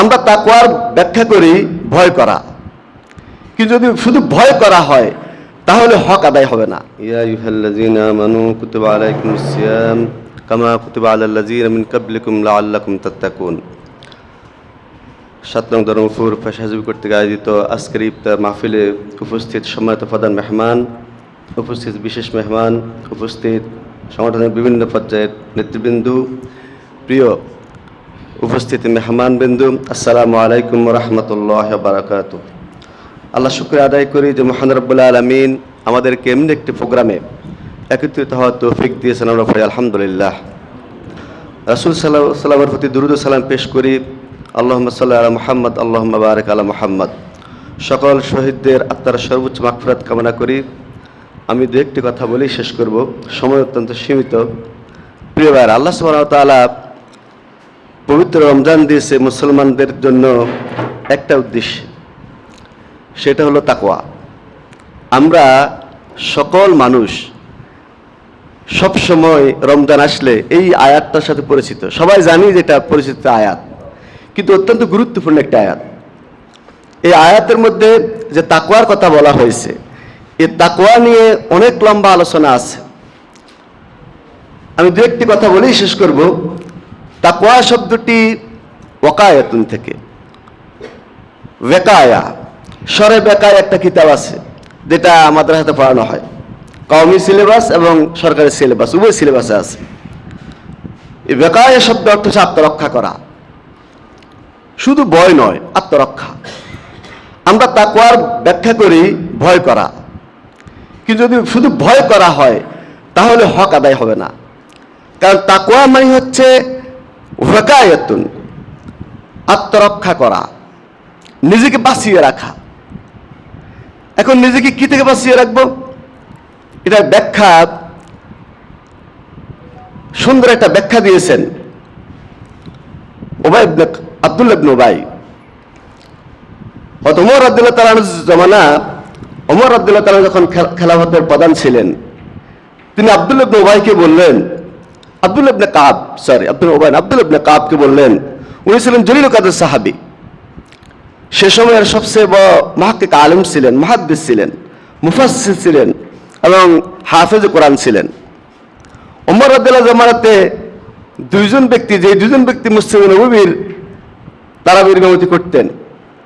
আমরা তাকুয়ার ব্যাখ্যা করি ভয় করা। কিন্তু যদি শুধু ভয় করা হয়, তাহলে হক আদায় হবে না। ইয়া ইউহাল্লাযিনা আমানু কুতিবা আলাইকুমুস সিয়াম কামা কুতিবা আলাল্লাযিনা মিন ক্বাবলিকুম লাআল্লাকুম তাত্তাকুন। সাত নং ধর্মপুর ফেসাহিব কর্তৃক আয়োজিত আজকের ইফতার মাহফিলে উপস্থিত সম্মানিত প্রধান মেহমান, উপস্থিত বিশেষ মেহমান, উপস্থিত সংগঠনের বিভিন্ন পর্যায়ের নেতৃবৃন্দ, প্রিয় উপস্থিত মেহমান বিন্দু, আসসালামু আলাইকুম রহমতুল্লাহ বারাকাতু আল্লাহ শুক্র আদায় করি যে মহান রব্বুল্লাহ আলমিন আমাদেরকে এমনি একটি প্রোগ্রামে একত্রিত হওয়ার তৌফিক দিয়েছেন আমরা পড়ি আলহামদুলিল্লাহ। রাসুল সাল্লাহ সাল্লামের প্রতি দুরুদ সালাম পেশ করি আল্লাহ সাল্লাহ আলা মোহাম্মদ আল্লাহ বারেক আলা মোহাম্মদ। সকল শহীদদের আত্মার সর্বোচ্চ মাগফিরাত কামনা করি। আমি দু একটি কথা বলেই শেষ করব। সময় অত্যন্ত সীমিত। প্রিয় ভাইয়ের, আল্লাহ সুবহানাহু ওয়া তাআলা পবিত্র রমজান দিয়েছে মুসলমানদের জন্য একটা উদ্দেশ্য। সেটা হলো তাকোয়া আমরা সকল মানুষ সব সময় রমজান আসলে এই আয়াতটার সাথে পরিচিত। সবাই জানি যে এটা পরিচিত আয়াত, কিন্তু অত্যন্ত গুরুত্বপূর্ণ একটা আয়াত। এই আয়াতের মধ্যে যে তাকোয়ার কথা বলা হয়েছে এই তাকোয়া নিয়ে অনেক লম্বা আলোচনা আছে। আমি দু একটি কথা বলেই শেষ করব। তাকওয়া শব্দটি ওকায়াতুন থেকে। বেকায়া সরে বেকায় একটা কিতাব আছে, যেটা আমাদের হাতে পড়ানো হয়। কওমি সিলেবাস এবং সরকারি সিলেবাস, উভয় সিলেবাসে আছে। এই বেকায়া শব্দ অর্থ হচ্ছে আত্মরক্ষা করা। শুধু ভয় নয়, আত্মরক্ষা। আমরা তাকওয়ার ব্যাখ্যা করি ভয় করা। কিন্তু যদি শুধু ভয় করা হয়, তাহলে হক আদায় হবে না। কারণ তাকওয়া মানে হচ্ছে ওয়াকায়াতুন আত্মরক্ষা করা, নিজেকে বাঁচিয়ে রাখা। এখন নিজেকে কি থেকে বাঁচিয়ে রাখব? এটা ব্যাখ্যা, সুন্দর একটা ব্যাখ্যা দিয়েছেন ওবাই আব্দুল্লাহ ওমর আব্দুল্লাহ তালান জমানা ওমর আব্দুল্লাহ তালান যখন খেল- খেলাফতের প্রধান ছিলেন, তিনি আব্দুল ইবনে ওবাইকে বললেন Abdul ibn Kab sorry Abdul Ubay না, আব্দুল ইবনে কাবকে বললেন উনি ছিলেন জলিল কাদের সাহাবী। সে সময়ের সবচেয়ে বড় মাহাক্কিক আলিম ছিলেন মাহাদ্দিস ছিলেন মুফাসসির ছিলেন এবং হাফেজ কোরআন ছিলেন। ওমর আব্দুল্লাহ জামানাতে দুইজন ব্যক্তি যে দুজন ব্যক্তি মুসলিম নবীর তারা ইমামতি করতেন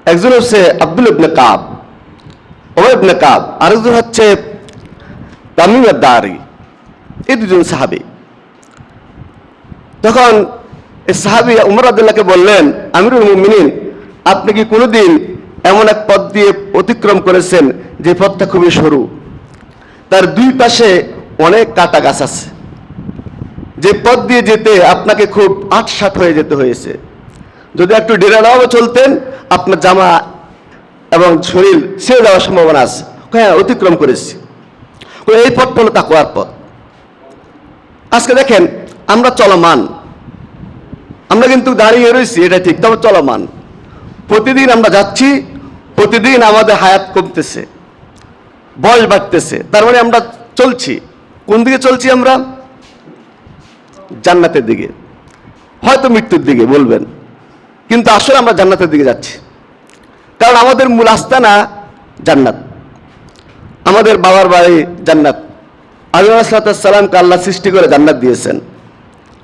একজন হচ্ছে আব্দুল ইবনে কাব ওমর ইবনে কাব আরেকজন হচ্ছে তামিম দারি এই দুজন সাহাবী। তখন সাহাবি উমর আবদুল্লাহকে বললেন, আমিরুল মুমিনিন, আপনি কি কোনোদিন এমন এক পথ দিয়ে অতিক্রম করেছেন যে পথটা খুবই সরু? তার দুই পাশে অনেক কাটা গাছ আছে। যে পথ দিয়ে যেতে আপনাকে খুব আটসাট হয়ে যেতে হয়েছে। যদি একটু ডেরালাভাবে চলতেন, আপনার জামা এবং শরীর ছেড়ে যাওয়ার সম্ভাবনা আছে। হ্যাঁ অতিক্রম করেছি। এই পথটা হলো তাকুয়ার পথ। আজকে দেখেন আমরা চলমান। আমরা কিন্তু দাঁড়িয়ে রয়েছি এটা ঠিক, তবে চলমান। প্রতিদিন আমরা যাচ্ছি, প্রতিদিন আমাদের হায়াত কমতেছে, বয়স বাড়তেছে, তার মানে আমরা চলছি। কোন দিকে চলছি আমরা? জান্নাতের দিকে। হয়তো মৃত্যুর দিকে বলবেন, কিন্তু আসলে আমরা জান্নাতের দিকে যাচ্ছি। কারণ আমাদের মূল আস্তানা জান্নাত। আমাদের বাবার বাড়ি জান্নাত। আদম সালামকে আল্লাহ সৃষ্টি করে জান্নাত দিয়েছেন।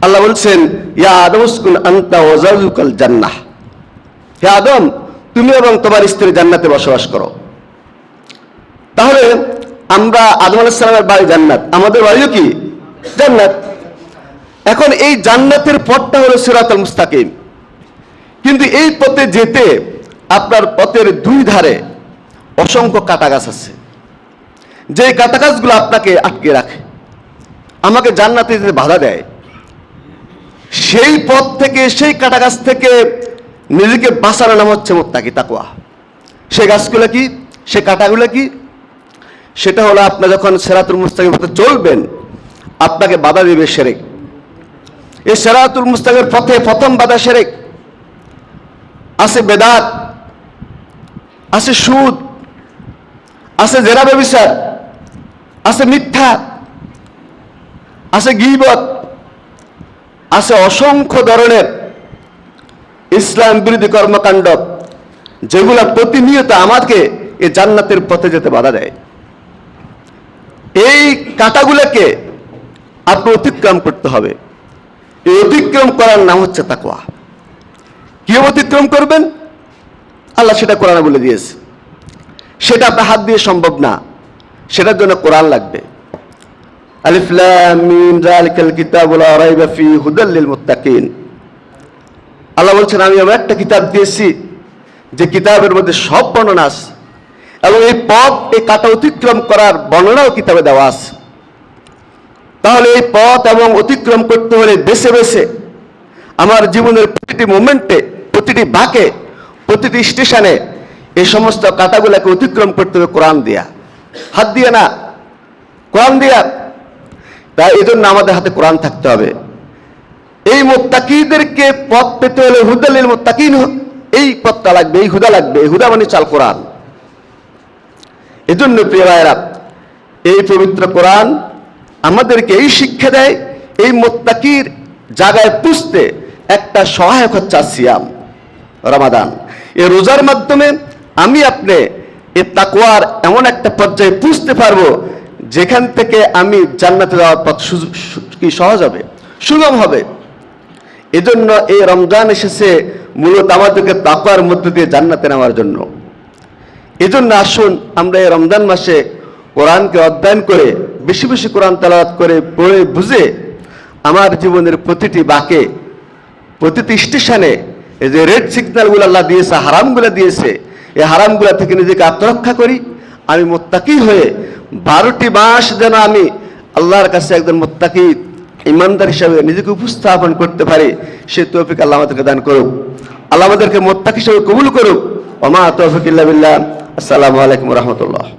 আল্লাহ বলছেন, ইয়া আন্তা জান্নাহ। হে আদম, তুমি এবং তোমার স্ত্রী জান্নাতে বসবাস করো। তাহলে আমরা আদম আলাইসালামের বাড়ি জান্নাত, আমাদের বাড়িও কি? জান্নাত। এখন এই জান্নাতের পথটা হলো সিরাতুল মুস্তাকিম। কিন্তু এই পথে যেতে আপনার পথের দুই ধারে অসংখ্য কাটা গাছ আছে। যে কাটা গাছগুলো আপনাকে আটকে রাখে, আমাকে জান্নাতে যেতে বাধা দেয়। সেই পথ থেকে, সেই কাটা গাছ থেকে নিজেকে বাঁচানো নাম হচ্ছে মোত্তাকি তাকুয়া সেই গাছগুলো কি? সে কাটাগুলো কি? সেটা হলো আপনার যখন সেরাতুল মুস্তাকিম পথে চলবেন, আপনাকে বাধা দেবে সেরেক। এই সেরাতুল মুস্তাকের পথে প্রথম বাধা সেরেক। আছে বেদাত, আছে সুদ, আছে জেরা ব্যবিচার, আছে মিথ্যা, আছে গিবত। আছে অসংখ্য ধরনের ইসলাম বিরোধী কর্মকাণ্ড, যেগুলো প্রতিনিয়ত আমাকে এই জান্নাতের পথে যেতে বাধা দেয়। এই কাঁটাগুলোকে আপনি অতিক্রম করতে হবে। এই অতিক্রম করার নাম হচ্ছে তাকওয়া। কীভাবে অতিক্রম করবেন? আল্লাহ সেটা কোরআনে বলে দিয়েছে। সেটা আপনার হাত দিয়ে সম্ভব না। সেটার জন্য কোরআন লাগবে। আলিফ লাম যালিকাল কিতাবু লা রাইবা হুদাল লিল মুত্তাকিন। আল্লাহ বলছেন, আমি এমন একটা কিতাব দিয়েছি, যে কিতাবের মধ্যে সব বর্ণনা আছে এবং এই পথ এই কাটা অতিক্রম করার বর্ণনাও কিতাবে দেওয়া আছে। তাহলে এই পথ এবং অতিক্রম করতে হলে বেছে বেছে আমার জীবনের প্রতিটি মোমেন্টে, প্রতিটি বাঁকে, প্রতিটি স্টেশনে এই সমস্ত কাটাগুলোকে অতিক্রম করতে হবে কোরআন দিয়া। হাত দিয়ে না, কোরআন দিয়া তাই এই জন্য আমাদের হাতে কোরআন থাকতে হবে। এই মোত্তাকিদেরকে পথ পেতে হলে হুদালিল মোত্তাকিন এই পথটা লাগবে, এই হুদা লাগবে, এই হুদা মানে চাল কোরআন। এজন্য প্রিয় ভাইয়েরা, এই পবিত্র কোরআন আমাদেরকে এই শিক্ষা দেয়, এই মোত্তাকির জায়গায় পুষতে একটা সহায়ক হচ্ছে সিয়াম, রমাদান। এই রোজার মাধ্যমে আমি আপনি এ তাকওয়ার এমন একটা পর্যায়ে পুষতে পারব যেখান থেকে আমি জান্নাতে যাওয়ার পথ কি সহজ হবে? সুগম হবে। এজন্য এই রমজান এসেছে মূলত আমাদেরকে তাকওয়ার মধ্যে দিয়ে জান্নাতে নেওয়ার জন্য। এজন্য আসুন আমরা এই রমজান মাসে কোরআনকে অধ্যয়ন করে, বেশি বেশি কোরআন তালাওয়াত করে পড়ে বুঝে আমার জীবনের প্রতিটি বাঁকে, প্রতিটি স্টেশনে এই যে রেড সিগন্যালগুলো আল্লাহ দিয়েছে, হারামগুলো দিয়েছে, এই হারামগুলো থেকে নিজেকে আত্মরক্ষা করি। আমি মোত্তাকি হয়ে বারোটি মাস যেন আমি আল্লাহর কাছে একজন মোত্তাকি ইমানদার হিসাবে নিজেকে উপস্থাপন করতে পারি সে তৌফিক আল্লাহ আমাদেরকে দান করুক। আল্লাহ আমাদেরকে মোত্তাকি হিসাবে কবুল করুক। ওমা তৌফিক আসসালামু আলাইকুম রহমতুল্লাহ।